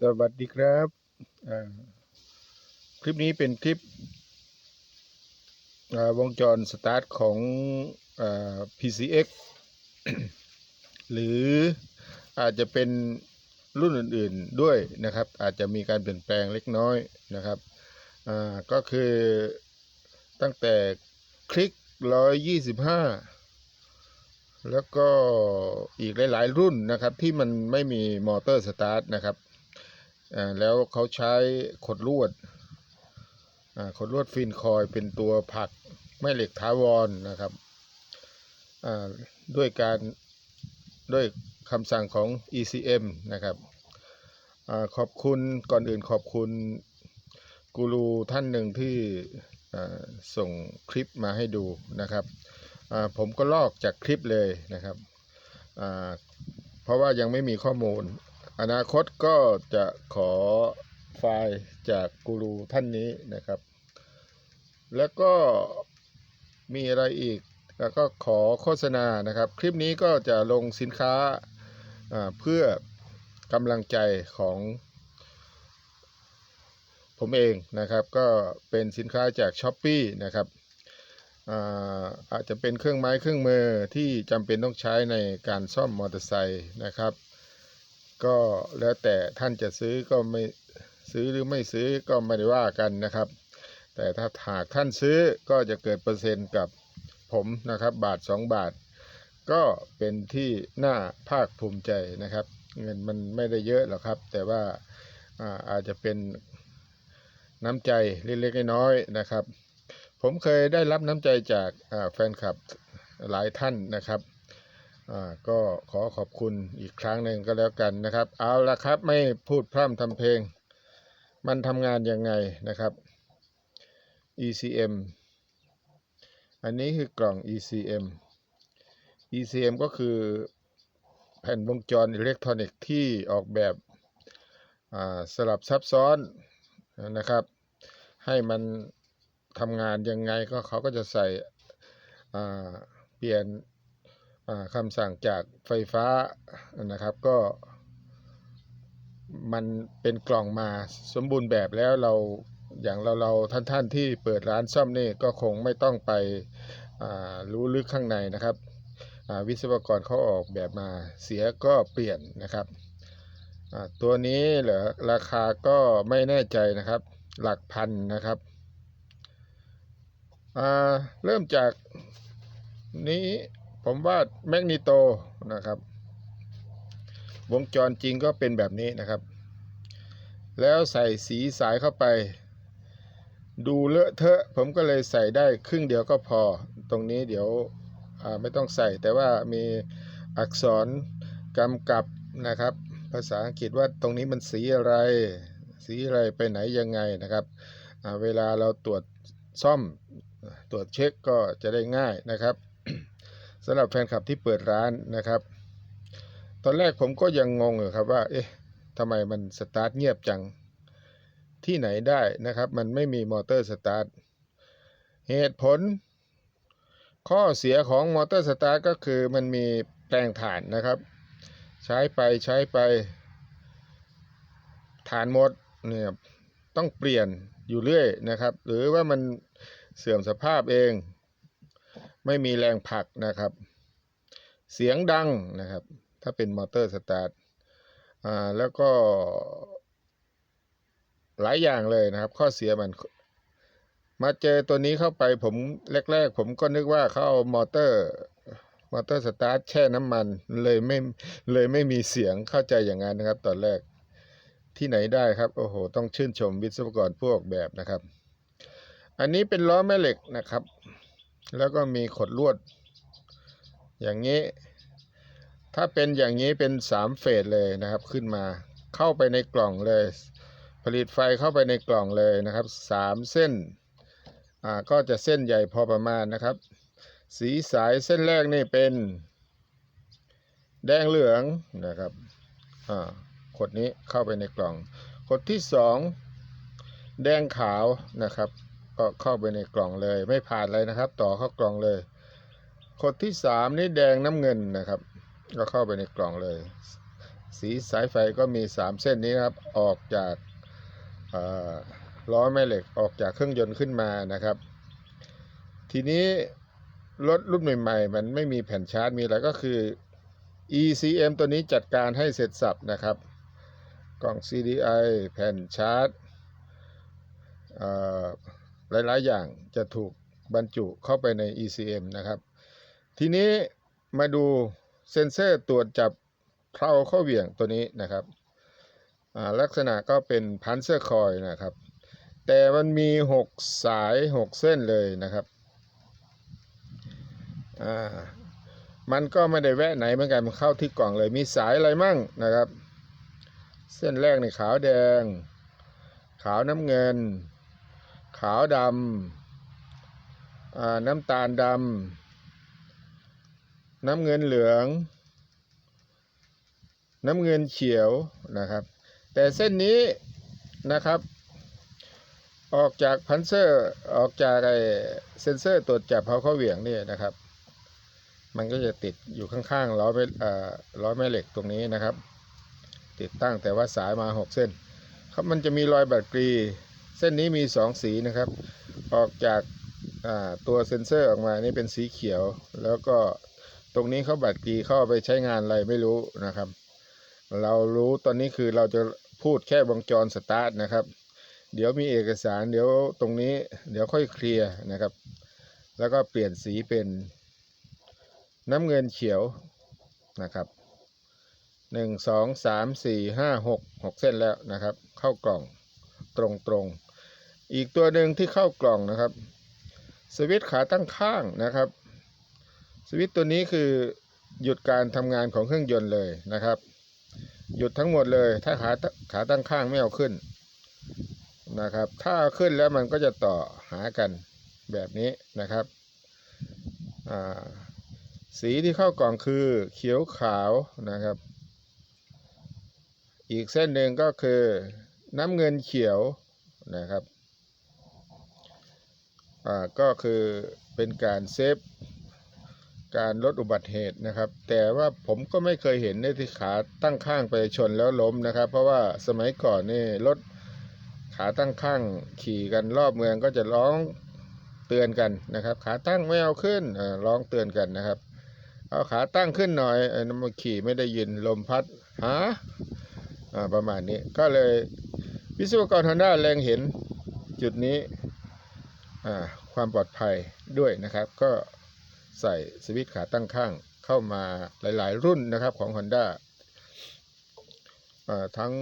สวัสดีครับคลิปนี้เป็นคลิปวงจรสตาร์ทของอ PCX หรืออาจจะเป็นรุ่นอื่นๆด้วยนะครับ อาจจะมีการเปลี่ยนแปลงเล็กน้อยนะครับก็คือตั้งแต่คลิก 125 แล้วก็อีกหลาย ๆ รุ่นนะครับที่มันไม่มีมอเตอร์สตาร์ทนะครับ แล้วเขาใช้ขดลวดขดลวดฟินคอยเป็นตัวผักแม่เหล็กถาวรนนะครับด้วยการด้วยคำสั่งของ ECM นะครับอขอบคุณก่อนอื่นขอบคุณกูรูท่านหนึ่งที่ส่งคลิปมาให้ดูนะครับผมก็ลอกจากคลิปเลยนะครับเพราะว่ายังไม่มีข้อมูล อนาคตก็จะขอไฟล์จากกูรูท่านนี้นะครับ แล้วก็มีอะไรอีก แล้วก็ขอโฆษณานะครับ คลิปนี้ก็จะลงสินค้าเพื่อกำลังใจของผมเองนะครับ ก็เป็นสินค้าจาก s h อ p e e นะครับอาจจะเป็นเครื่องไม้เครื่องมือที่จำเป็นต้องใช้ในการซ่อมมอเตอร์ไซค์นะครับ ก็แล้วแต่ท่านจะซื้อก็ไม่ซื้อหรือไม่ซื้อก็ไม่ได้ว่ากันนะครับ แต่ถ้าหากท่านซื้อก็จะเกิดเปอร์เซ็นต์กับผมนะครับ บาท 2 บาท ก็เป็นที่น่าภาคภูมิใจนะครับ เงินมันไม่ได้เยอะหรอกครับ แต่ว่าอาอาจจะเป็นน้ำใจเล็กๆน้อยๆนะครับ ผมเคยได้รับน้ำใจจากาแฟนคลับหลายท่านนะครับ ก็ขอขอบคุณอีกครั้งหนึ่งก็แล้วกันนะครับ เอาละครับไม่พูดพร่ำทำเพลง มันทำงานยังไงนะครับ ECM อันนี้คือกล่อง ECM ECM ก็คือแผ่นวงจรอิเล็กทรอนิกส์ที่ออกแบบสลับซับซ้อนนะครับ ให้มันทำงานยังไงก็เขาก็จะใส่เปลี่ยน คำสั่งจากไฟฟ้านะครับก็ มันเป็นกล่องมาสมบูรณ์แบบแล้วเราอย่างเราเราท่านท่านที่เปิดร้านซ่อมนี่ก็คงไม่ต้องไปรู้ลึกข้างในนะครับวิศวกรเขาออกแบบมาเสียก็เปลี่ยนนะครับตัวนี้เหรอราคาก็ไม่แน่ใจนะครับ หลักพันนะครับเริ่มจากนี้ ผมว่าแมกนิโตนะครับ วงจรจริงก็เป็นแบบนี้นะครับ แล้วใส่สีสายเข้าไป ดูเลอะเทอะ ผมก็เลยใส่ได้ครึ่งเดียวก็พอ ตรงนี้เดี๋ยวไม่ต้องใส่แต่ว่ามีอักษรกำกับนะครับ ภาษาอังกฤษว่าตรงนี้มันสีอะไร สีอะไรไปไหนยังไงนะครับเวลาเราตรวจซ่อมตรวจเช็คก็จะได้ง่ายนะครับ สำหรับแฟนคลับที่เปิดร้านนะครับ ตอนแรกผมก็ยังงงอยู่ครับว่า เอ๊ะทำไมมันสตาร์ทเงียบจัง ที่ไหนได้นะครับ มันไม่มีมอเตอร์สตาร์ท เหตุผล ข้อเสียของมอเตอร์สตาร์ทก็คือมันมีแปลงถ่านนะครับ ใช้ไปใช้ไปถ่านหมดเนี่ยต้องเปลี่ยนอยู่เรื่อยนะครับ หรือว่ามันเสื่อมสภาพเอง ไม่มีแรงผลักนะครับ เสียงดังนะครับ ถ้าเป็นมอเตอร์สตาร์ทอ่าแล้วก็หลายอย่างเลยนะครับ ข้อเสียมัน มาเจอตัวนี้เข้าไปผมแรก ๆ ผมก็นึกว่าเขาเอามอเตอร์มอเตอร์สตาร์ทแช่น้ำมันเลยไม่เลยไม่มีเสียงเข้าใจอย่างนั้นนะครับ ตอนแรกที่ไหนได้ครับ โอ้โห ต้องชื่นชมวิศวกรผู้ออกแบบนะครับ อันนี้เป็นล้อแม่เหล็กนะครับ แล้วก็มีขดลวด อย่างนี้ ถ้าเป็นอย่างนี้เป็นสามเฟสเลยนะครับ ขึ้นมาเข้าไปในกล่องเลย ผลิตไฟเข้าไปในกล่องเลยนะครับสามเส้นอ่าก็จะเส้นใหญ่พอประมาณนะครับ สีสายเส้นแรกนี่เป็น แดงเหลืองนะครับอ่าขดนี้เข้าไปในกล่อง ขดที่สองแดงขาวนะครับ ก็เข้าไปในกล่องเลย ไม่ผ่านเลยนะครับ ต่อเข้ากล่องเลยขดที่สามนี่แดงน้ำเงินนะครับ ก็เข้าไปในกล่องเลย สีสายไฟก็มี3เส้นนี้นะครับ ออกจากล้อแม่เหล็กออกจากเครื่องยนต์ขึ้นมานะครับ ทีนี้รถรุ่นใหม่ๆ มันไม่มีแผ่นชาร์จมีอะไรก็คือ ECM ตัวนี้จัดการให้เสร็จสับนะครับ กล่อง CDI แผ่นชาร์จ หลาย ๆ อย่างจะถูกบรรจุเข้าไปใน ECM นะครับ ทีนี้มาดูเซ็นเซอร์ตรวจจับเพลาข้อเหวี่ยงตัวนี้นะครับลักษณะก็เป็นพันเซอร์คอยนะครับ แต่มันมี 6 สาย 6 เส้นเลยนะครับมันก็ไม่ได้แวะไหนเหมือนกันมันเข้าที่กล่องเลยมีสายอะไรมั่งนะครับ เส้นแรกในขาวแดง ขาวน้ำเงิน ขาวดำน้ำตาลดำน้ำเงินเหลือง น้ำเงินเขียวนะครับ แต่เส้นนี้นะครับ ออกจากพันเซอร์ออกจากไอเซนเซอร์ตรวจจับเขาเข้าเหวี่ยงเนี่ยนะครับ มันก็จะติดอยู่ข้างๆล้อแม่ล้อแม่เหล็กตรงนี้นะครับ ติดตั้งแต่ว่าสายมา6เส้นครับมันจะมีรอยบัตรกรี ส้นนี้มี 2 สีนะครับ ออกจากตัวเซ็นเซอร์ออกมานี่เป็นสีเขียว แล้วก็ตรงนี้เขาบัตรกรีเข้าไปใช้งานอะไรไม่รู้นะครับ เรารู้ตอนนี้คือเราจะพูดแค่วงจรสตาร์ทนะครับ เดี๋ยวมีเอกสารเดี๋ยวตรงนี้เดี๋ยวค่อยเคลียร์นะครับ แล้วก็เปลี่ยนสีเป็นน้ำเงินเขียวนะครับหนึ่งสองสามสี่ห้าหกหกเส้นแล้วนะครับ เข้ากล่องตรงตรงๆ อีกตัวหนึ่งที่เข้ากล่องนะครับ สวิตช์ขาตั้งข้างนะครับ สวิตช์ตัวนี้คือหยุดการทำงานของเครื่องยนต์เลยนะครับ หยุดทั้งหมดเลยถ้าขาขาตั้งข้างไม่เอาขึ้นนะครับ ถ้าเอาขึ้นแล้วมันก็จะต่อหากันแบบนี้นะครับสีที่เข้ากล่องคือเขียวขาวนะครับ อีกเส้นหนึ่งก็คือน้ำเงินเขียวนะครับ ก็คือเป็นการเซฟการลดอุบัติเหตุนะครับ แต่ว่าผมก็ไม่เคยเห็นในที่ขาตั้งข้างไปชนแล้วล้มนะครับ เพราะว่าสมัยก่อนนี่รถขาตั้งข้างขี่กันรอบเมืองก็จะร้องเตือนกันนะครับ ขาตั้งไม่เอาขึ้นอ่าร้องเตือนกันนะครับ เอาขาตั้งขึ้นหน่อยไอ้น้ำมันขี่ไม่ได้ยินลมพัดหาอ่าประมาณนี้ก็เลยวิศวกรฮอนด้าแรงเห็นจุดนี้ ความปลอดภัยด้วยนะครับ ก็ใส่สวิตช์ขาตั้งข้างเข้ามาหลาย ๆ รุ่นนะครับของ Honda อ่าทั้ง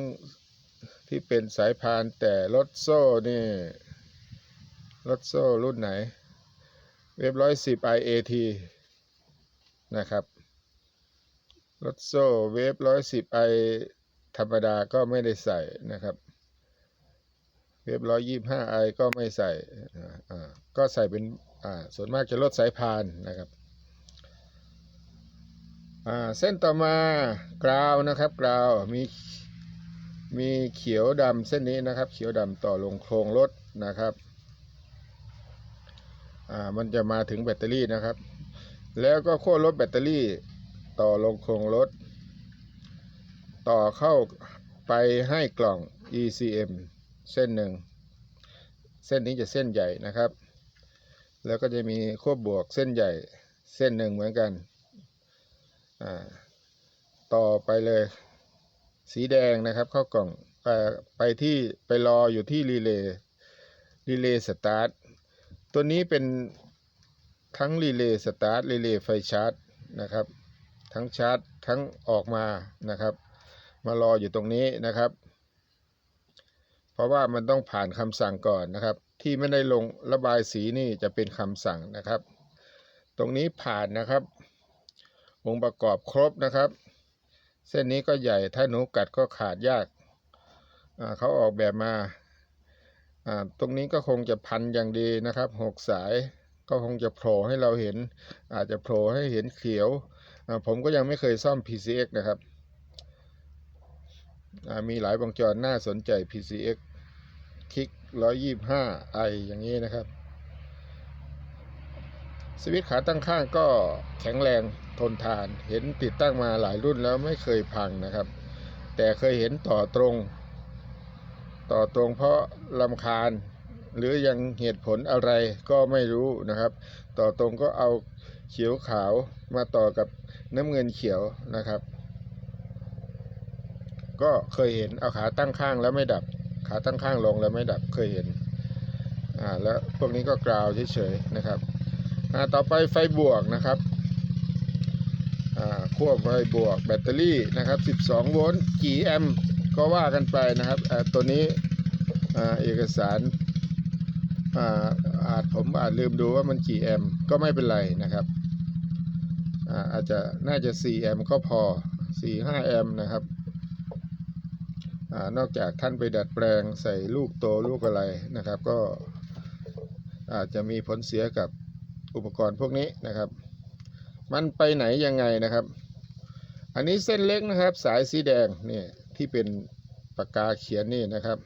ที่เป็นสายพานแต่รถโซ่นี่รถโซ่รุ่นไหน เว็บร้อยสิบ IAT นะครับรถโซ่เวฟร้อยสิบไอธรรมดาก็ไม่ได้ใส่นะครับ เวฟร้อยยี่ห้าไอก็ไม่ใส่ก็ใส่เป็นส่วนมากจะลดสายพานนะครับเส้นต่อมากราวนะครับกราวมีมีเขียวดำเส้นนี้นะครับ เขียวดำต่อลงโครงรถนะครับมันจะมาถึงแบตเตอรี่นะครับ แล้วก็ขั้วลบแบตเตอรี่ต่อลงโครงรถ ต่อเข้าไปให้กล่อง ECM เส้นหนึ่ง เส้นนี้จะเส้นใหญ่นะครับ แล้วก็จะมีขั้วบบวกเส้นใหญ่เส้นหนึ่งเหมือนกัน ต่อไปเลย สีแดงนะครับ เข้ากล่องไปไปที่ไปรออยู่ที่รีเลย์รีเลย์สตาร์ทตัวนี้เป็นทั้งรีเลย์สตาร์ทรีเลย์ไฟชาร์จนะครับ ทั้งชาร์จทั้งออกมานะครับ มารออยู่ตรงนี้นะครับ ราะว่ามันต้องผ่านคำสั่งก่อนนะครับ ที่ไม่ได้ลงระบายสีนี่จะเป็นคำสั่งนะครับ ตรงนี้ผ่านนะครับ องค์ประกอบครบนะครับ เส้นนี้ก็ใหญ่ถ้าหนูกัดก็ขาดยากาเขาออกแบบมาาตรงนี้ก็คงจะพันอย่างดีนะครับหกสายก็คงจะโผล่ให้เราเห็น อาจจะโผล่ให้เห็นเขียว ผมก็ยังไม่เคยซ่อม PCX นะครับ มีหลายวงจรน่าสนใจ PCX คลิก 125i อย่างนี้นะครับ สวิตช์ขาตั้งข้างก็แข็งแรงทนทาน เห็นติดตั้งมาหลายรุ่นแล้วไม่เคยพังนะครับ แต่เคยเห็นต่อตรง ต่อตรงเพราะลำคาญ หรือยังเหตุผลอะไรก็ไม่รู้นะครับ ต่อตรงก็เอาเขียวขาวมาต่อกับน้ำเงินเขียวนะครับ ก็เคยเห็นเอาขาตั้งข้างแล้วไม่ดับ ขาตั้งข้างลงแล้วไม่ดับเคยเห็นอ่าแล้วพวกนี้ก็กราวเฉยๆนะครับอ่าต่อไปไฟบวกนะครับอ่าขั้วไฟบวกแบตเตอรี่นะครับ 12 โวลต์กี่แอมป์ก็ว่ากันไปนะครับอ่าตัวนี้อ่าเอกสารอ่าอาจผมอาจลืมดูว่ามันกี่แอมป์ก็ไม่เป็นไรนะครับอ่าอาจจะน่าจะ 4 แอมป์ก็พอ 4-5 แอมป์นะครับ อนอกจากท่านไปดัดแปลงใส่ลูกโตลูกอะไรนะครับ ก็อาจจะมีผลเสียกับอุปกรณ์พวกนี้นะครับ มันไปไหนยังไงนะครับ อันนี้เส้นเล็กนะครับ สายสีแดงนี่ที่เป็นปากกาเขียนนี่นะครับ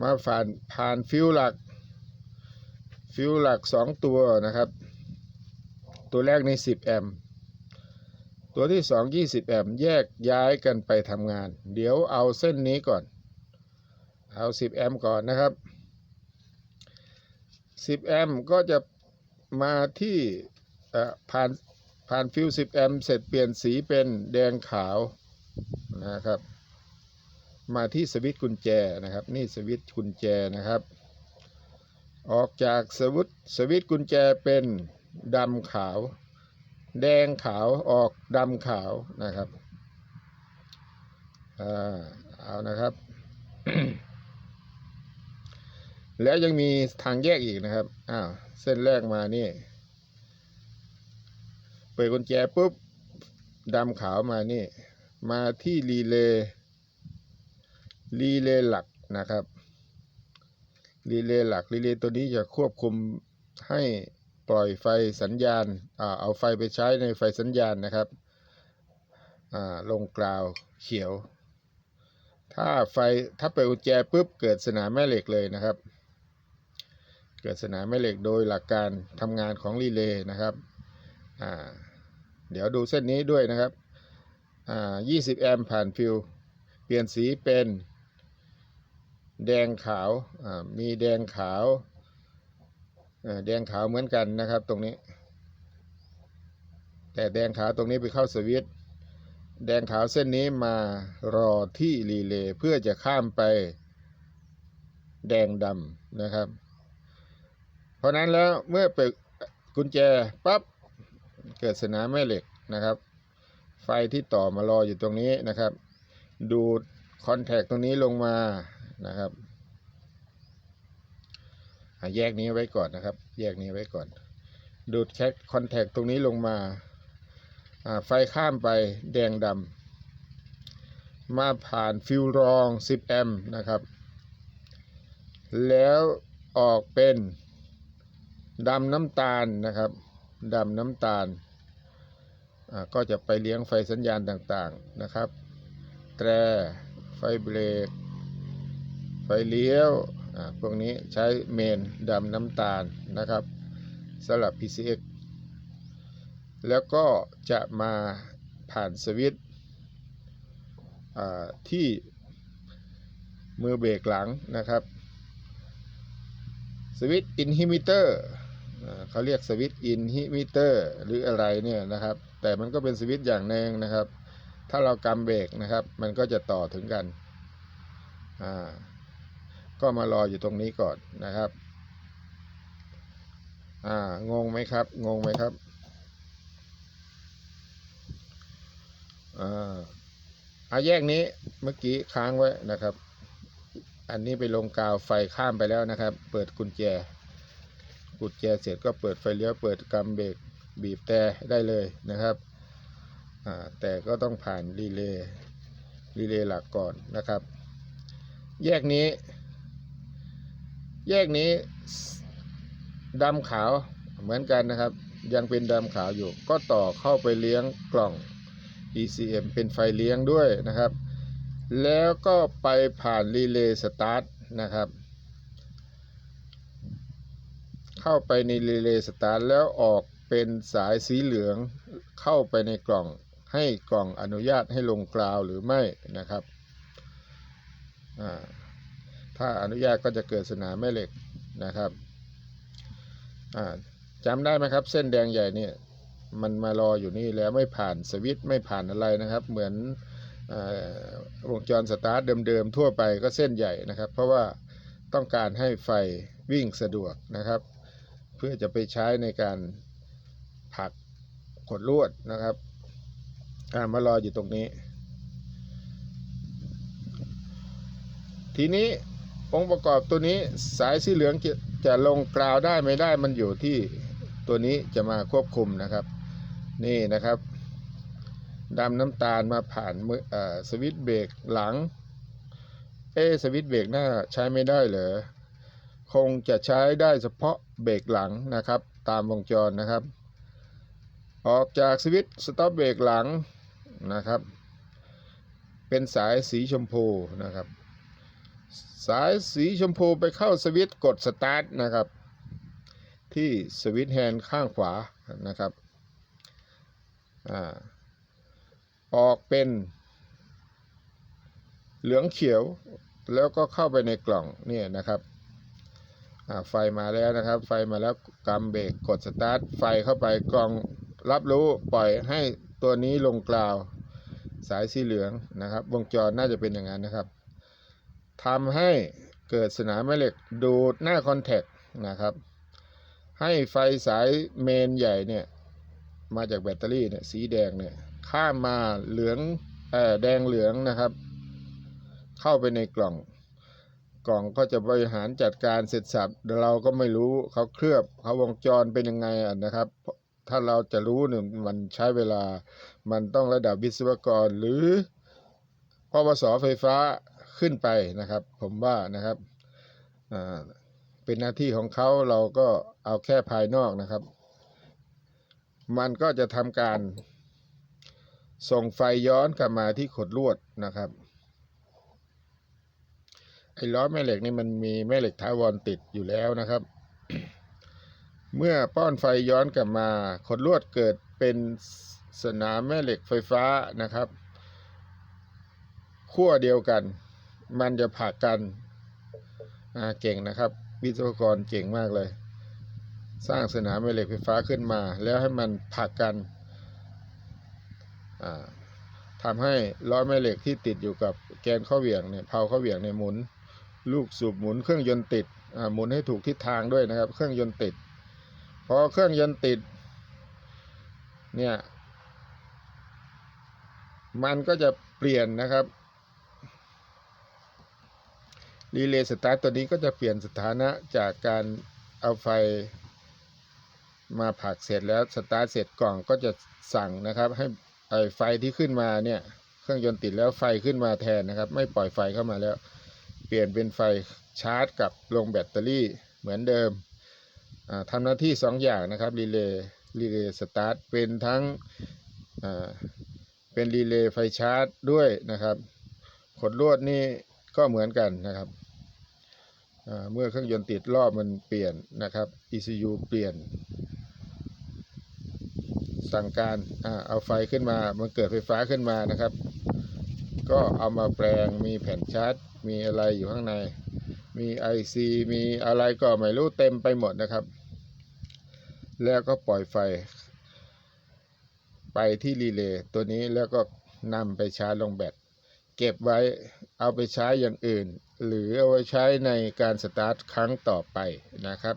มาผ่านผ่านฟิวหลัก ฟิวหลักสองตัวนะครับ ตัวแรกใน 10 แอมป์ ตัวที่สองยี่สิบแอมป์แยกย้ายกันไปทำงาน เดี๋ยวเอาเส้นนี้ก่อน เอาสิบแอมป์ก่อนนะครับสิบแอมป์ก็จะมาที่ผ่านผ่านฟิวสิบแอมป์เสร็จเปลี่ยนสีเป็นแดงขาวนะครับ มาที่สวิตช์กุญแจนะครับ นี่สวิตช์กุญแจนะครับ ออกจากสวิตช์สวิตช์กุญแจเป็นดำขาว แดงขาวออกดำขาวนะครับอ่าเอานะครับ แล้วยังมีทางแยกอีกนะครับอ้าวเส้นแรกมานี่ เปิดกุญแจปุ๊บดำขาวมานี่ มาที่รีเลย์รีเลย์หลักนะครับรีเลย์หลักรีเลย์ตัวนี้จะควบคุมให้ ปล่อยไฟสัญญาณเอาไฟไปใช้ในไฟสัญญาณนะครับลงกราวเขียว ถ้าไฟถ้าเปิดกุญแจปุ๊บเกิดสนามแม่เหล็กเลยนะครับ เกิดสนามแม่เหล็กโดยหลักการทำงานของรีเลย์นะครับเดี๋ยวดูเส้นนี้ด้วยนะครับ20 แอมป์ผ่านฟิวเปลี่ยนสีเป็นแดงขาว มีแดงขาว แดงขาวเหมือนกันนะครับตรงนี้ แต่แดงขาวตรงนี้ไปเข้าสวิตช์แดงขาวเส้นนี้มารอที่รีเลย์เพื่อจะข้ามไปแดงดำนะครับ เพราะนั้นแล้วเมื่อเปิดกุญแจปั๊บเกิดสนามแม่เหล็กนะครับ ไฟที่ต่อมารออยู่ตรงนี้นะครับ ดูดคอนแทคตรงนี้ลงมานะครับ แยกนี้ไว้ก่อนนะครับ แยกนี้ไว้ก่อน ดูดแคคคอนแทคตรงนี้ลงมาไฟข้ามไปแดงดำมาผ่านฟิวรอง 10 แอมป์นะครับ แล้วออกเป็นดำน้ำตาลนะครับดำน้ำตาลก็จะไปเลี้ยงไฟสัญญาณต่างๆนะครับ แตร ไฟเบรก ไฟเลี้ยว พวกนี้ใช้เมนดำน้ำตาลนะครับสำหรับ PCX แล้วก็จะมาผ่านสวิตอ่าที่มือเบรกหลังนะครับสวิตอินฮิมิเตอร์เขาเรียกสวิตอินฮิมิเตอร์หรืออะไรเนี่ยนะครับ แต่มันก็เป็นสวิตอย่างหนึ่งนะครับ ถ้าเรากำเบรกนะครับ มันก็จะต่อถึงกันอ่า ก็มารออยู่ตรงนี้ก่อนนะครับ อ่างงไหมครับ งงไหมครับอ่าเอาแยกนี้เมื่อกี้ค้างไว้นะครับ อันนี้ไปลงกาวไฟข้ามไปแล้วนะครับ เปิดกุญแจ กุญแจเสร็จก็เปิดไฟเลี้ยวเปิดกำเบรกบีบแต่ได้เลยนะครับอ่าแต่ก็ต้องผ่านรีเลย์รีเลย์หลักก่อนนะครับ แยกนี้ แยกนี้ดำขาวเหมือนกันนะครับ ยังเป็นดำขาวอยู่ ก็ต่อเข้าไปเลี้ยงกล่อง ECM เป็นไฟเลี้ยงด้วยนะครับ แล้วก็ไปผ่านรีเลย์สตาร์ทนะครับ เข้าไปในรีเลย์สตาร์ทแล้วออกเป็นสายสีเหลืองเข้าไปในกล่องให้กล่องอนุญาตให้ลงกราวหรือไม่นะครับอ่า ถ้าอนุญาตก็จะเกิดสนามแม่เหล็กนะครับอ่าจำได้ไหมครับ เส้นแดงใหญ่เนี่ยมันมารออยู่นี่แล้วไม่ผ่านสวิตไม่ผ่านอะไรนะครับ เหมือนอวงจรสตาร์ทเดิมๆทั่วไปก็เส้นใหญ่นะครับ เพราะว่าต้องการให้ไฟวิ่งสะดวกนะครับ เพื่อจะไปใช้ในการผลักขดลวดนะครับามารออยู่ตรงนี้ ทีนี้ องค์ประกอบตัวนี้สายสีเหลืองจะจะลงกราวได้ไม่ได้มันอยู่ที่ตัวนี้จะมาควบคุมนะครับ นี่นะครับดำน้ำตาลมาผ่านมืออสวิตช์เบรกหลัง เอสวิตช์เบรกหน้าใช้ไม่ได้เหรอคงจะใช้ได้เฉพาะเบรกหลังนะครับ ตามวงจรนะครับ ออกจากสวิตช์สต็อปเบรกหลังนะครับ เป็นสายสีชมพูนะครับ สายสีชมพูไปเข้าสวิตช์กดสตาร์ทนะครับ ที่สวิตช์แฮนด์ข้างขวานะครับอออกเป็น เหลืองเขียวแล้วก็เข้าไปในกล่องเนี่ยนะครับไฟมาแล้วนะครับ ไฟมาแล้วกำเบรกกดสตาร์ทไฟเข้าไปกล่องรับรู้ปล่อยให้ตัวนี้ลงกล่าว สายสีเหลืองนะครับ วงจรน่าจะเป็นอย่างนั้นนะครับ ทำให้เกิดสนามแม่เหล็กดูดหน้าคอนแทคนะครับ ให้ไฟสายเมนใหญ่เนี่ย มาจากแบตเตอรี่เนี่ยสีแดงเนี่ยข้ามมาเหลืองเอ่อแดงเหลืองนะครับ เข้าไปในกล่อง กล่องก็จะบริหารจัดการเสร็จสับเราก็ไม่รู้เขาเคลือบเขาวงจรเป็นยังไงอะนะครับ ถ้าเราจะรู้เนี่ยมันใช้เวลา มันต้องระดับวิศวกรหรือปวสไฟฟ้า ขึ้นไปนะครับ ผมว่านะครับเป็นหน้าที่ของเขาเราก็เอาแค่ภายนอกนะครับ มันก็จะทำการ ส่งไฟย้อนกลับมาที่ขดลวดนะครับไอ้ล้อแม่เหล็กนี่มันมีแม่เหล็กถาวรติดอยู่แล้วนะครับ เมื่อป้อนไฟย้อนกลับมาขดลวดเกิดเป็นสนามแม่เหล็กไฟฟ้านะครับขั้วเดียวกัน มันจะผักกันเก่งนะครับ วิศวกรเก่งมากเลย สร้างสนามแม่เหล็กไฟฟ้าขึ้นมา แล้วให้มันผักกันทำให้ล้อแม่เหล็กที่ติดอยู่กับแกนข้อเหวี่ยงเนี่ยเพาข้อเหวี่ยงเนี่ยหมุน ลูกสูบหมุนเครื่องยนต์ติดหมุนให้ถูกทิศทางด้วยนะครับ เครื่องยนต์ติดพอเครื่องยนต์ติดเนี่ยมันก็จะเปลี่ยนนะครับ รีเลย์สตาร์ตตัวนี้ก็จะเปลี่ยนสถานะจากการเอาไฟมาผักเสร็จแล้วสตาร์ทเสร็จกล่องก็จะสั่งนะครับ ให้ไฟที่ขึ้นมาเนี่ยเครื่องยนต์ติดแล้วไฟขึ้นมาแทนนะครับ ไม่ปล่อยไฟเข้ามาแล้ว เปลี่ยนเป็นไฟชาร์จกับลงแบตเตอรี่เหมือนเดิมทำหน้าที่ 2 อย่างนะครับรีเลย์รีเลย์สตาร์ทเป็นทั้งเป็นรีเลย์ไฟชาร์จด้วยนะครับขดลวดนี่ก็เหมือนกันนะครับ เมื่อเครื่องยนต์ติดรอบมันเปลี่ยนนะครับ ECU เปลี่ยน สั่งการอเอาไฟขึ้นมา มันเกิดไฟฟ้าขึ้นมานะครับ ก็เอามาแปลงมีแผ่นชาร์จ มีอะไรอยู่ข้างใน มี IC มีอะไรก็ไม่รู้เต็มไปหมดนะครับ แล้วก็ปล่อยไฟ ไปที่รีเลย์ตัวนี้แล้วก็นำไปชาร์จลงแบตเก็บไว้เอาไปใช้อย่างอื่น หรือเอาไว้ใช้ในการสตาร์ทครั้งต่อไปนะครับ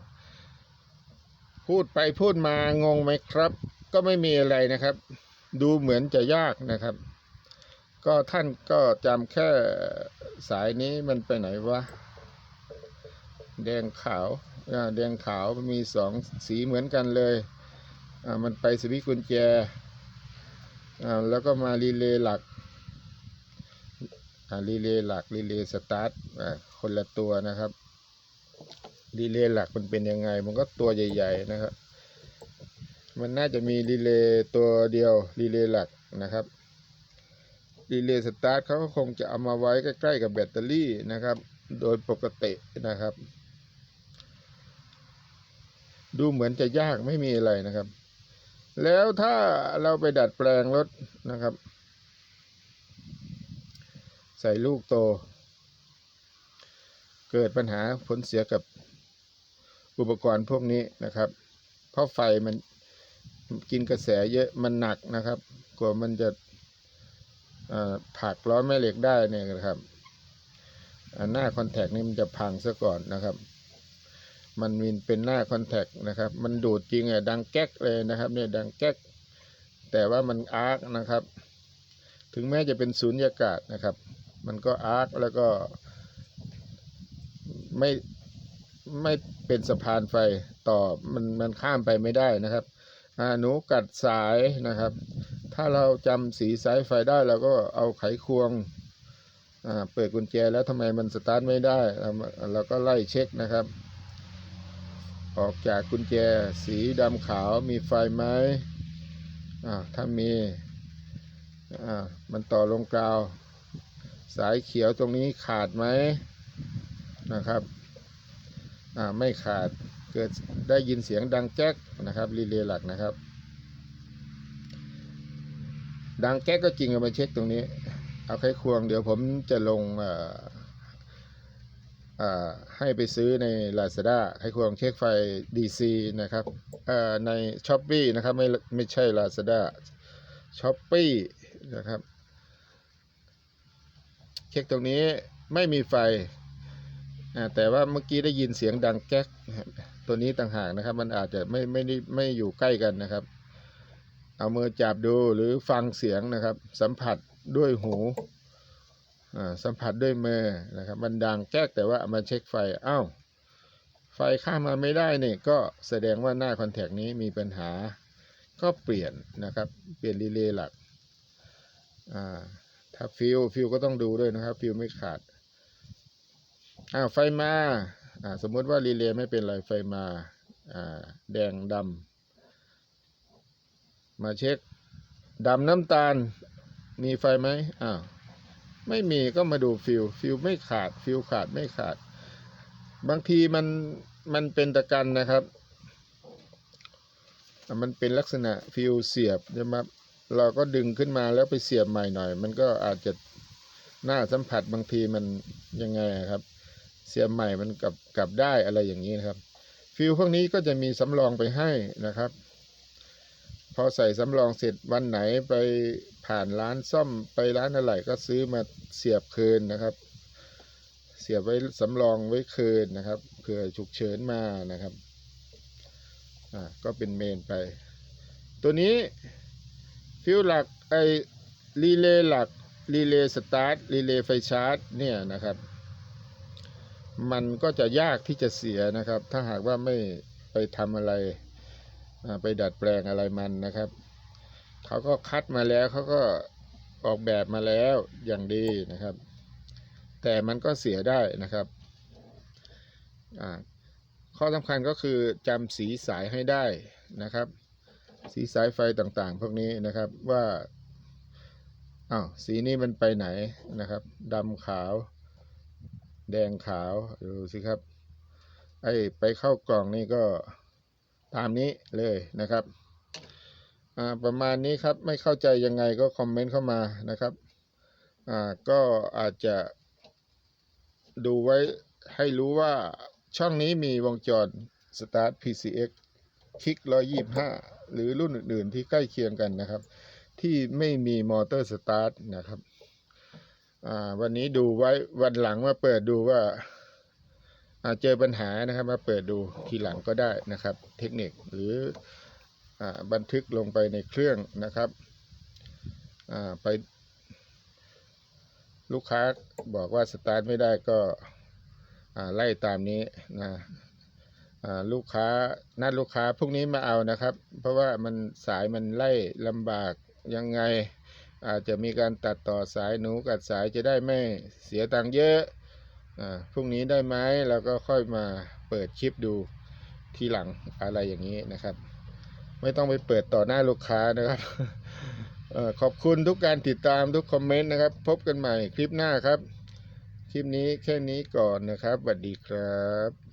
พูดไปพูดมางงไหมครับ ก็ไม่มีอะไรนะครับ ดูเหมือนจะยากนะครับ ก็ท่านก็จำแค่สายนี้มันไปไหนวะแดงขาวแดงขาวมีสองสีเหมือนกันเลยมันไปสวิตช์กุญแจแล้วก็มารีเลย์หลัก รีเลย์หลักรีเลย์สตาร์ทคนละตัวนะครับรีเลย์หลักมันเป็นยังไง มันก็ตัวใหญ่ ๆ นะครับ มันน่าจะมีรีเลย์ตัวเดียวรีเลย์หลักนะครับรีเลย์สตาร์ทเขาก็คงจะเอามาไว้ใกล้ ๆ กับแบตเตอรี่นะครับ โดยปกตินะครับ ดูเหมือนจะยากไม่มีอะไรนะครับ แล้วถ้าเราไปดัดแปลงรถนะครับ ใส่ลูกโต เกิดปัญหาผลเสียกับอุปกรณ์พวกนี้นะครับ เพราะไฟมันกินกระแสเยอะมันหนักนะครับกว่ามันจะผักล้อแม่เหล็กได้เนี่ยนะครับหน้าคอนแทคนี่มันจะพังซะก่อนนะครับ มันมีเป็นหน้าคอนแทคนะครับ มันดูดจริงอะดังแก๊กเลยนะครับเนี่ยดังแก๊กแต่ว่ามันอาร์คนะครับ ถึงแม้จะเป็นศูนยากาศนะครับ มันก็อาร์คแล้วก็ไม่ไม่เป็นสะพานไฟต่อมันมันข้ามไปไม่ได้นะครับหนูกัดสายนะครับ ถ้าเราจำสีสายไฟได้เราก็เอาไขควงเปิดกุญแจแล้วทำไมมันสตาร์ทไม่ได้เราก็ไล่เช็คนะครับ ออกจากกุญแจสีดำขาวมีไฟไหมถ้ามีมันต่อลงกาว สายเขียวตรงนี้ขาดไหมนะครับไม่ขาดเกิดได้ยินเสียงดังแก๊กนะครับรีเลย์หลักนะครับ ดังแก๊กก็จริงเอามาเช็คตรงนี้ เอาไขควงเดี๋ยวผมจะลงให้ไปซื้อใน Lazada ไขควงเช็คไฟ DC นะครับใน s h อ p e e นะครับไม่ไม่ใช่ Lazada s h o p e e นะครับ ช็คตรงนี้ไม่มีไฟ แต่ว่าเมื่อกี้ได้ยินเสียงดังแก๊กนะคตัวนี้ต่างหากนะครับ มันอาจจะไม่ไม่ได้ไม่อยู่ใกล้กันนะครับ เอามือจับดูหรือฟังเสียงนะครับ สัมผัสด้วยหูสัมผัสด้วยมือนะครับ มันดังแก๊กแต่ว่าเอามาเช็คไฟอ้าวไฟข้ามมาไม่ได้เนี่ยก็แสดงว่าหน้าคอนแทคนี้มีปัญหาก็เปลี่ยนนะครับ เปลี่ยนรีเลย์หลักอ่า ถ้าฟิวฟิวก็ต้องดูด้วยนะครับ ฟิวไม่ขาดอ้าวไฟมาอ่าสมมติว่ารีเลย์ไม่เป็นไรไฟมาอ่าแดงดำมาเช็คดำน้ำตาล มีไฟไหมอ้าวไม่มีก็มาดูฟิวฟิวไม่ขาดฟิวขาดไม่ขาด บางทีมันมันเป็นตะกันนะครับ มันเป็นลักษณะฟิวเสียบใช่ไหมครับ เราก็ดึงขึ้นมาแล้วไปเสียบใหม่หน่อย มันก็อาจจะหน้าสัมผัสบางทีมันยังไงครับ เสียบใหม่มันกลับกลับได้อะไรอย่างนี้นะครับ ฟิวพวกนี้ก็จะมีสำรองไปให้นะครับ พอใส่สำรองเสร็จวันไหนไปผ่านร้านซ่อมไปร้านอะไรก็ซื้อมาเสียบคืนนะครับ เสียบไว้สำรองไว้คืนนะครับเผื่อฉุกเฉินมานะครับอ่าก็เป็นเมนไป ตัวนี้ ฟิวหลักไอรีเลย์หลักรีเลย์สตาร์ทรีเลย์ไฟชาร์จเนี่ยนะครับ มันก็จะยากที่จะเสียนะครับ ถ้าหากว่าไม่ไปทำอะไรไปดัดแปลงอะไรมันนะครับ เขาก็คัดมาแล้วเขาก็ออกแบบมาแล้วอย่างดีนะครับ แต่มันก็เสียได้นะครับข้อสำคัญก็คือจำสีสายให้ได้นะครับ สีสายไฟต่างๆ พวกนี้นะครับว่าอ้าวสีนี้มันไปไหนนะครับดำขาว แดงขาวดูสิครับ ไอ้ไปเข้ากล่องนี่ก็ตามนี้เลยนะครับอ่าประมาณนี้ครับไม่เข้าใจยังไงก็คอมเมนต์เข้ามานะครับอ่าก็อาจจะดูไว้ให้รู้ว่าช่องนี้มีวงจร Start PCX คลิก125 หรือรุ่นอื่นๆที่ใกล้เคียงกันนะครับ ที่ไม่มีมอเตอร์สตาร์ทนะครับวันนี้ดูไว้วันหลังมาเปิดดูว่าาเจอปัญหานะครับมาเปิดดูทีหลังก็ได้นะครับ เทคนิคหรืออบันทึกลงไปในเครื่องนะครับไปลูกค้าบอกว่าสตาร์ทไม่ได้ก็ไล่ตามนี้นะ ลูกค้านัดลูกค้าพรุ่งนี้มาเอานะครับ เพราะว่ามันสายมันไล่ลำบากยังไง อาจจะมีการตัดต่อสายหนูกัดสายจะได้ไม่เสียตังค์เยอะอ่าพรุ่งนี้ได้ไหมเราก็ค่อยมาเปิดคลิปดูทีหลังอะไรอย่างนี้นะครับ ไม่ต้องไปเปิดต่อหน้าลูกค้านะครับอขอบคุณทุกการติดตามทุกคอมเมนต์นะครับ พบกันใหม่คลิปหน้าครับ คลิปนี้แค่นี้ก่อนนะครับสวัสดีครับ